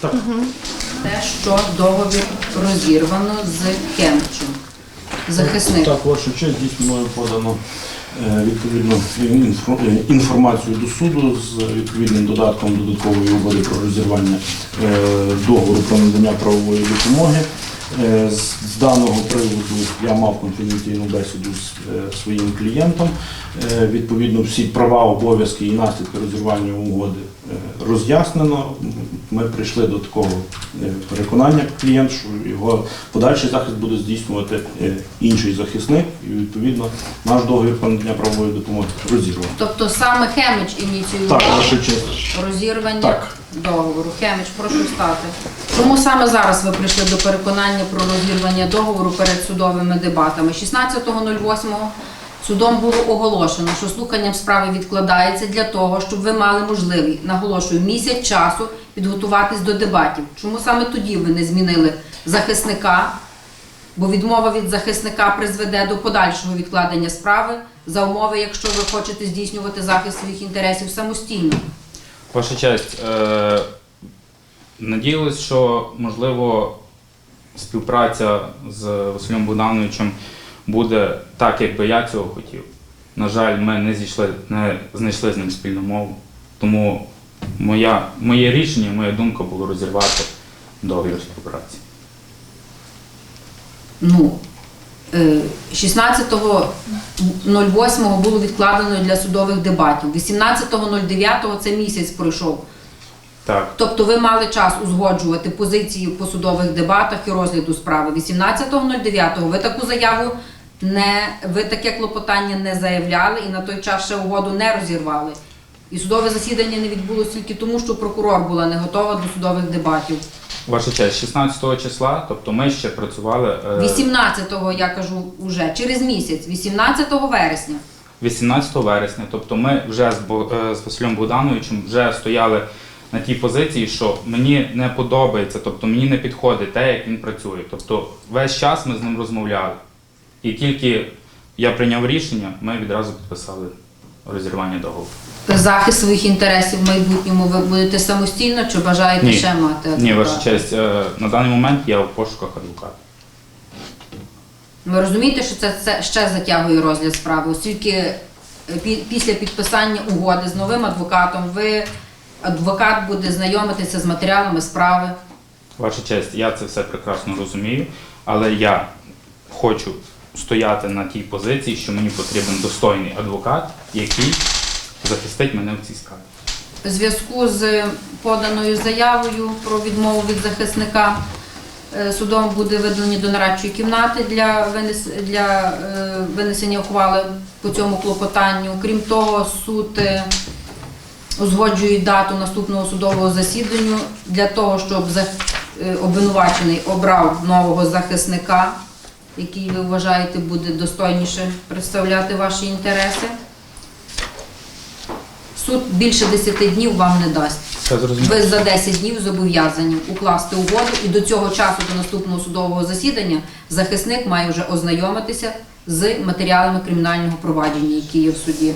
так? Те, що договір розірвано з Кемчем. Захисник. Так, ваша честь, дійсно мною подано е, відповідно інфо- е, інформацію до суду з відповідним додатком додаткової угоди про розірвання е, договору про надання правової допомоги. Е, З даного приводу я мав конфіденційну бесіду з е, своїм клієнтом. Е, Відповідно, всі права, обов'язки і наслідки розірвання угоди роз'яснено. Ми прийшли до такого е, переконання клієнт, що його подальший захист буде здійснювати е, інший захисник, і відповідно наш договір надання правової допомоги розірвано. Тобто саме Хемич ініціював розірвання Так. договору. Хемич, прошу стати. Чому саме зараз ви прийшли до переконання про розірвання договору перед судовими дебатами? 16.08 судом було оголошено, що слуханням справи відкладається для того, щоб ви мали можливість, наголошую, місяць часу підготуватись до дебатів. Чому саме тоді ви не змінили захисника? Бо відмова від захисника призведе до подальшого відкладення справи за умови, якщо ви хочете здійснювати захист своїх інтересів самостійно. Ваша честь, е, надіялись, що можливо співпраця з Василем Богдановичем буде так, як би я цього хотів. На жаль, ми не зійшли, не знайшли з ним спільну мову. Тому моя, моє рішення, моя думка було розірвати договір співпраці. Ну, е, 16.08 було відкладено для судових дебатів. 18.09 це місяць пройшов. Так, Тобто ви мали час узгоджувати позиції по судових дебатах і розгляду справи. 18.09 ви таку заяву не ви таке клопотання не заявляли і на той час ще угоду не розірвали. І судове засідання не відбулося тільки тому, що прокурор була не готова до судових дебатів. ваша честь, 16 числа, тобто ми ще працювали. е, 18-го, я кажу, вже через місяць, 18 вересня. 18 вересня. Тобто ми вже з, Бо- е, з Василем Богдановичем вже стояли на тій позиції, що мені не подобається, тобто мені не підходить те, як він працює. Тобто весь час ми з ним розмовляли. І тільки я прийняв рішення, ми відразу підписали розірвання договору. Захист своїх інтересів в майбутньому ви будете самостійно чи бажаєте Ні. ще мати Ні, ваша честь, е, на даний момент я в пошуках адвоката. Ви розумієте, що це, це ще затягує розгляд справи, оскільки е, пі- після підписання угоди з новим адвокатом ви адвокат буде знайомитися з матеріалами справи. Ваша честь, я це все прекрасно розумію, але я хочу стояти на тій позиції, що мені потрібен достойний адвокат, який захистить мене в цій справі. У зв'язку з поданою заявою про відмову від захисника е, судом буде видалені до нарадчої кімнати для, для е, винесення ухвали по цьому клопотанню. Крім того, суд узгоджує дату наступного судового засідання для того, щоб е, обвинувачений обрав нового захисника, який ви вважаєте буде достойніше представляти ваші інтереси. Суд більше 10 днів вам не дасть. Ви за 10 днів зобов'язані укласти угоду, і до цього часу, до наступного судового засідання, захисник має вже ознайомитися з матеріалами кримінального провадження, які є в суді.